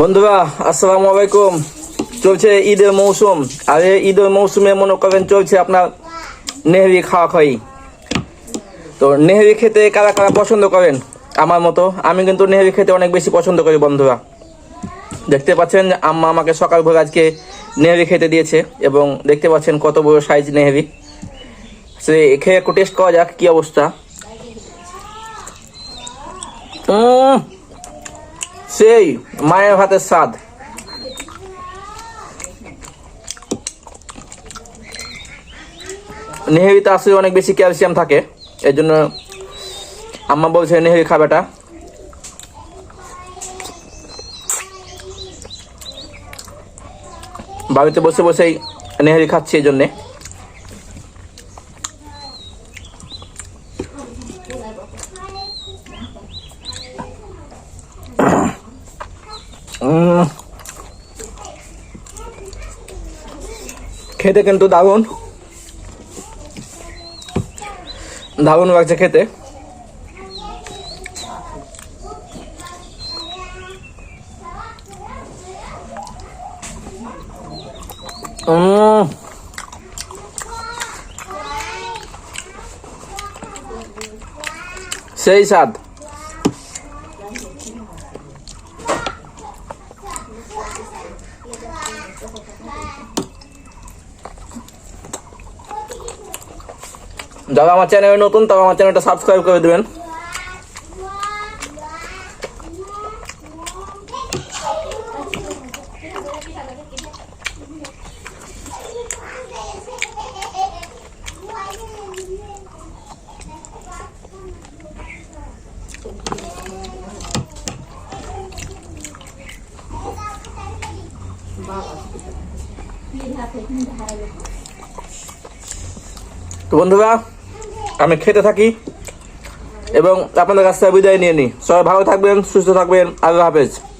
বন্ধুরা, আসসালামু আলাইকুম। চলছে ঈদের মৌসুম। আর এই ঈদের মৌসুমে মনে করেন চলছে আপনার নেহরি খাওয়া খাই। তো নেহরি খেতে কারা কারা পছন্দ করেন? আমার মতো। আমি কিন্তু নেহরি খেতে অনেক বেশি পছন্দ করি বন্ধুরা। দেখতে পাচ্ছেন, আম্মা আমাকে সকাল ভোর আজকে নেহরি খেতে দিয়েছে এবং দেখতে পাচ্ছেন কত বড় সাইজ নেহরি। সে খেয়ে একটু টেস্ট করা যাক কী অবস্থা। সেই মায়ের ভাতের স্বাদ। নেহেরিতে আসলে অনেক বেশি ক্যালসিয়াম থাকে এর জন্য আম্মা বলছে নেহেরি খাবেটা বাড়িতে বসে বসেই নেহেরি খাচ্ছি এই জন্যে। খেতে কিন্তু দারুণ। দারুণ লাগছে খেতে। সেই স্বাদ। যারা আমার চ্যানেলে নতুন তারা আমার চ্যানেলটা সাবস্ক্রাইব করে দেবেন। তো বন্ধুরা আমি খেতে থাকি। এবং আপনাদের কাছ বিদায় নিয়ে নিই। সবাই ভালো থাকবেন, সুস্থ থাকবেন। আল্লাহ হাফেজ।